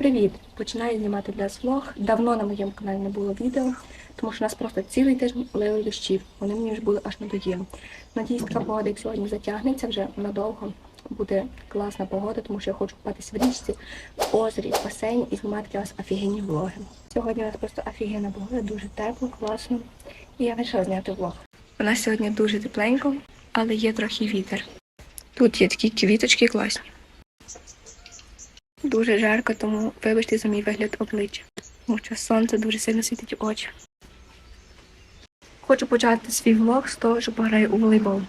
Привіт! Починаю знімати для вас влог. Давно на моєму каналі не було відео, тому що нас просто цілий тиждень лили дощів. Вони мені вже були аж надоїли. Надіюсь, така погода, як сьогодні затягнеться вже надовго. Буде класна погода, тому що я хочу купатися в річці, в озері, в басейні і знімати для вас офігенні влоги. Сьогодні у нас просто офігенна погода, дуже тепло, класно. І я вирішила зняти влог. У нас сьогодні дуже тепленько, але є трохи вітер. Тут є такі квіточки класні. Дуже жарко, тому вибачте за мій вигляд обличчя, тому що сонце дуже сильно світить очі. Хочу почати свій влог з того, що пограю у волейбол.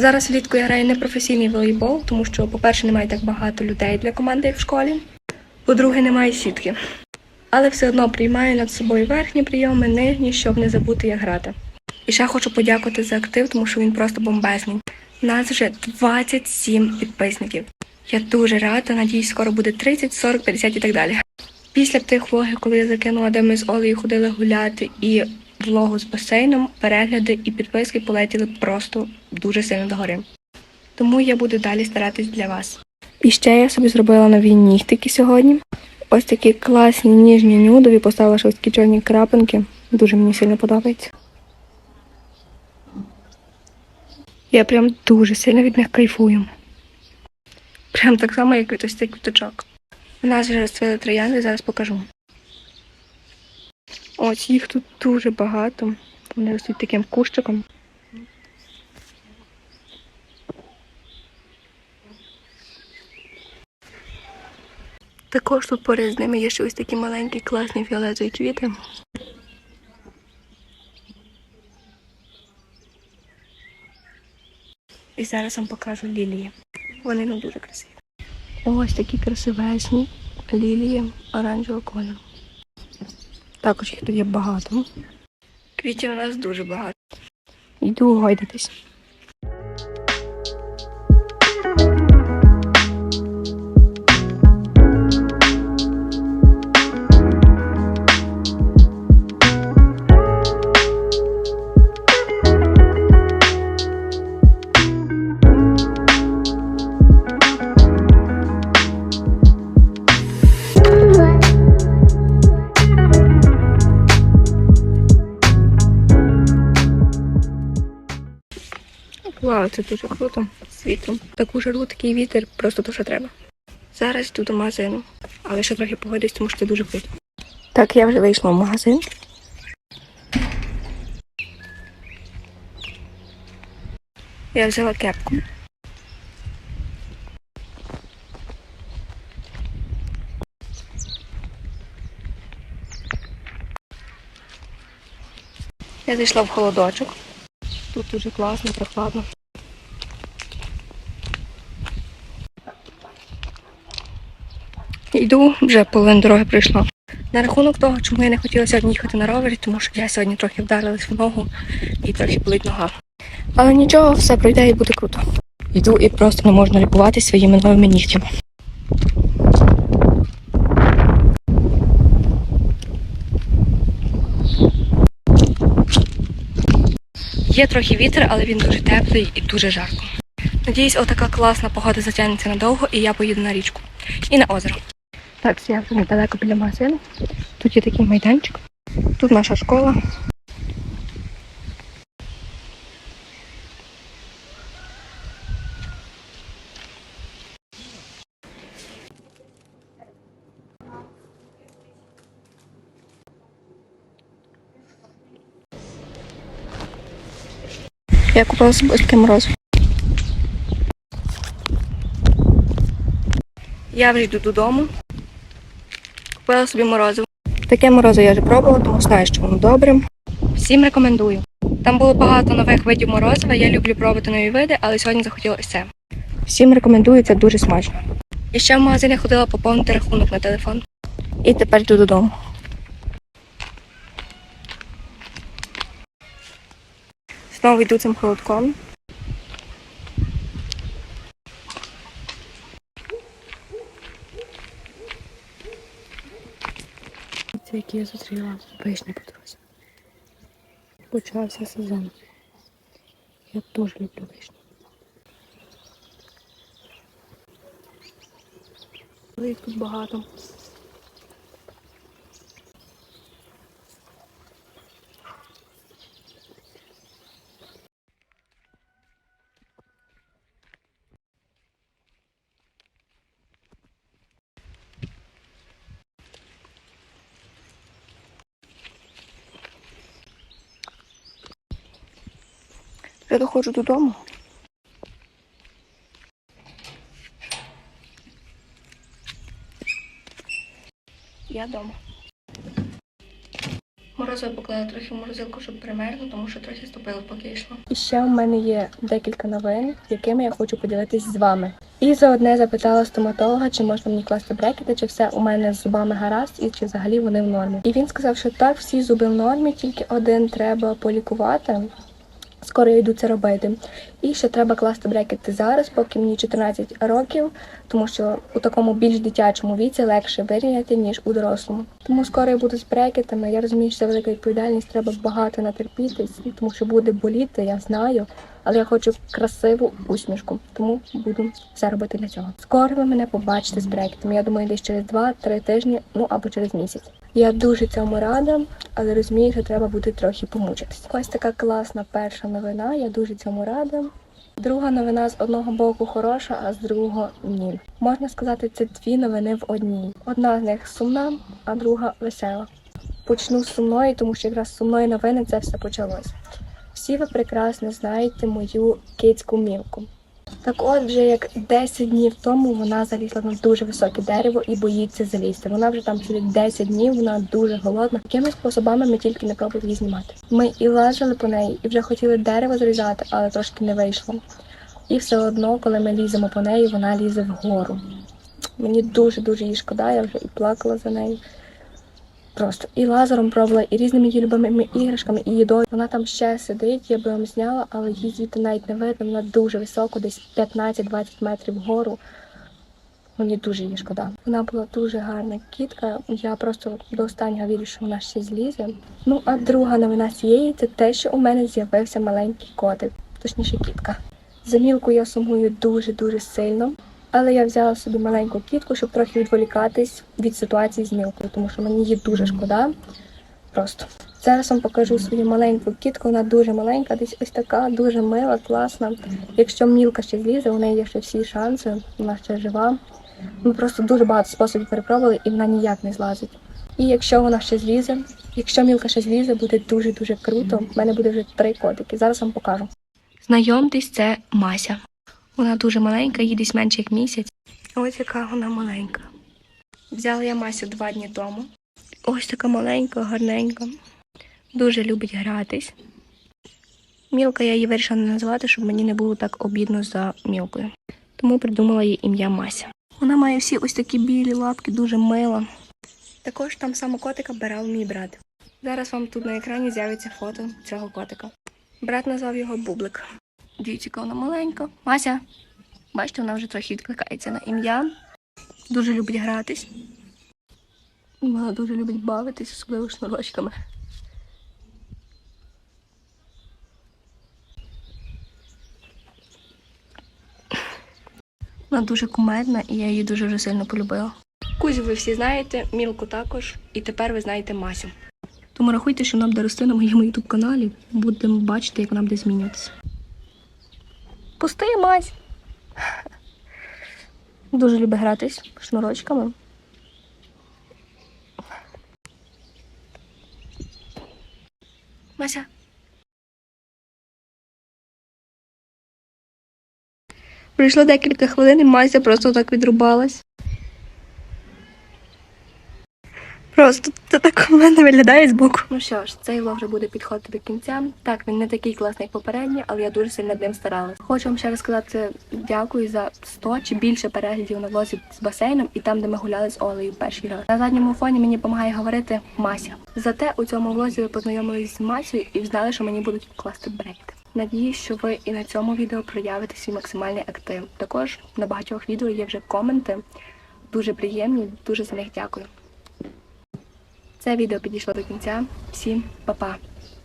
Зараз влітку я граю непрофесійний волейбол, тому що, по-перше, немає так багато людей для команди, як в школі. По-друге, немає сітки. Але все одно приймаю над собою верхні прийоми, нижні, щоб не забути, як грати. І ще хочу подякувати за актив, тому що він просто бомбезний. Нас вже 27 підписників. Я дуже рада, надіюсь, скоро буде 30, 40, 50 і так далі. Після тих влогів, коли я закинула, де ми з Олею ходили гуляти, і влогу з басейном, перегляди і підписки полетіли просто дуже сильно догори. Тому я буду далі старатись для вас. І ще я собі зробила нові нігтики сьогодні. Ось такі класні, ніжні, нюдові, поставила такі чорні крапинки. Дуже мені сильно подобається. Я прям дуже сильно від них кайфую. Прям так само, як від ось цих квіточок. У нас вже розцвіли троянди, зараз покажу. Ось їх тут дуже багато. Вони ростуть таким кущиком. Також тут поряд з ними є ще ось такі маленькі класні фіолетові квіти. І зараз вам покажу лілії. Вони ну дуже красиві. Ось такі красивесні лілії оранжевого кольору. Також їх тут є багато. Квітів у нас дуже багато. Йду гойдатись. Це дуже круто. Світло. Таку жару, такий вітер, просто то, що треба. Зараз йду до магазину, але ще трохи погодись, тому що це дуже круто. Так, я вже вийшла в магазин. Я взяла кепку. Я зайшла в холодочок. Тут дуже класно, прохладно. Йду, вже половина дороги прийшла. На рахунок того, чому я не хотіла сьогодні їхати на ровері, тому що я сьогодні трохи вдарилась в ногу і трохи болить нога. Але нічого, все пройде і буде круто. Йду і просто не можна лікувати своїми новими нігтями. Є трохи вітер, але він дуже теплий і дуже жарко. Надіюсь, отака класна погода затягнеться надовго і я поїду на річку і на озеро. Так, я вже недалеко біля магазину. Тут є такий майданчик. Тут наша школа. Я купила собі ось. Я вже йду додому. Купила собі морозиво. Таке морозиво я вже пробувала, тому знаю, що воно добре. Всім рекомендую. Там було багато нових видів морозива. Я люблю пробувати нові види, але сьогодні захотіла ось це. Всім рекомендую, це дуже смачно. І ще в магазин я ходила поповнити рахунок на телефон. І тепер йду додому. Знову йду цим холодком. Це які я зустріла вишні по дорозі. Почався сезон. Я дуже люблю вишні. Їх тут багато. Я доходжу додому. Я вдома. Морозиво поклала трохи в морозилку, щоб примерзло, тому що трохи стопило, поки йшло. І ще у мене є декілька новин, якими я хочу поділитись з вами. І за одне запитала стоматолога, чи можна мені класти брекети, чи все у мене з зубами гаразд, і чи взагалі вони в нормі. І він сказав, що так, всі зуби в нормі, тільки один треба полікувати. Скоро я йду це робити. І ще треба класти брекети зараз, поки мені 14 років, тому що у такому більш дитячому віці легше вирівняти, ніж у дорослому. Тому скоро я буду з брекетами. Я розумію, що це велика відповідальність, треба багато натерпітись, тому що буде боліти, я знаю. Але я хочу красиву усмішку, тому буду все робити для цього. Скоро ви мене побачите з брекетами. Я думаю, десь через 2-3 тижні, ну або через місяць. Я дуже цьому рада, але розумію, що треба буде трохи помучитись. Ось така класна перша новина. Я дуже цьому рада. Друга новина з одного боку хороша, а з другого ні. Можна сказати, це дві новини в одній. Одна з них сумна, а друга весела. Почну з сумної, тому що якраз з сумної новини це все почалось. Всі ви прекрасно знаєте мою кицьку мілку. Так от вже як 10 днів тому вона залізла на дуже високе дерево і боїться залізти. Вона вже там цілих 10 днів, вона дуже голодна. Якими способами ми тільки не пробували її знімати. Ми і лазили по неї, і вже хотіли дерево зрізати, але трошки не вийшло. І все одно, коли ми ліземо по неї, вона лізе вгору. Мені дуже дуже її шкода, я вже і плакала за нею. Просто і лазером пробувала, і різними її любимими іграшками, і їдою. Вона там ще сидить, я би вам зняла, але її звідти навіть не видно. Вона дуже високо, десь 15-20 метрів вгору. Мені дуже її шкода. Вона була дуже гарна кітка. Я просто до останнього вірю, що вона ще злізе. Ну а друга новина цієї це те, що у мене з'явився маленький котик, точніше кітка. За мілку я сумую дуже дуже сильно. Але я взяла собі маленьку кітку, щоб трохи відволікатись від ситуації з мілкою, тому що мені її дуже шкода. Просто зараз вам покажу свою маленьку кітку. Вона дуже маленька, десь ось така, дуже мила, класна. Якщо мілка ще злізе, у неї є ще всі шанси, вона ще жива. Ми просто дуже багато способів перепробували, і вона ніяк не злазить. І якщо вона ще злізе, якщо мілка ще злізе, буде дуже дуже круто. У мене буде вже три котики. Зараз вам покажу. Знайомтесь, це Мася. Вона дуже маленька, їй десь менше як місяць. Ось яка вона маленька. Взяла я Масю два дні тому. Ось така маленька, гарненька. Дуже любить гратись. Мілка я її вирішила не назвати, щоб мені не було так обідно за мілкою. Тому придумала їй ім'я Мася. Вона має всі ось такі білі лапки, дуже мила. Також там само котика брав мій брат. Зараз вам тут на екрані з'явиться фото цього котика. Брат назвав його Бублик. Дивіться, яка вона маленька. Мася. Бачите, вона вже трохи відкликається на ім'я. Дуже любить гратись. Вона дуже любить бавитись, особливо шнурочками. Вона дуже кумедна і я її дуже вже сильно полюбила. Кузю ви всі знаєте, Мілку також, і тепер ви знаєте Масю. Тому рахуйте, що вона буде рости на моєму ютуб каналі. Будемо бачити, як вона буде змінюватися. Пусти, мась. Дуже любить гратись шнурочками. Мася. Пройшло декілька хвилин і Мася просто так відрубалась. Просто це так у мене виглядає з боку. Ну що ж, цей влог вже буде підходити до кінця. Так, він не такий класний, як попередній, але я дуже сильно над ним старалась. Хочу вам ще раз сказати дякую за 100 чи більше переглядів на влозі з басейном і там, де ми гуляли з Олею перший раз. На задньому фоні мені допомагає говорити Мася. Зате у цьому влозі ви познайомились з Масею і знали, що мені будуть класти брейд. Надіюсь, що ви і на цьому відео проявите свій максимальний актив. Також на багатьох відео є вже коменти. Дуже приємні, дуже за них дякую. Це відео підійшло до кінця. Всім па-па!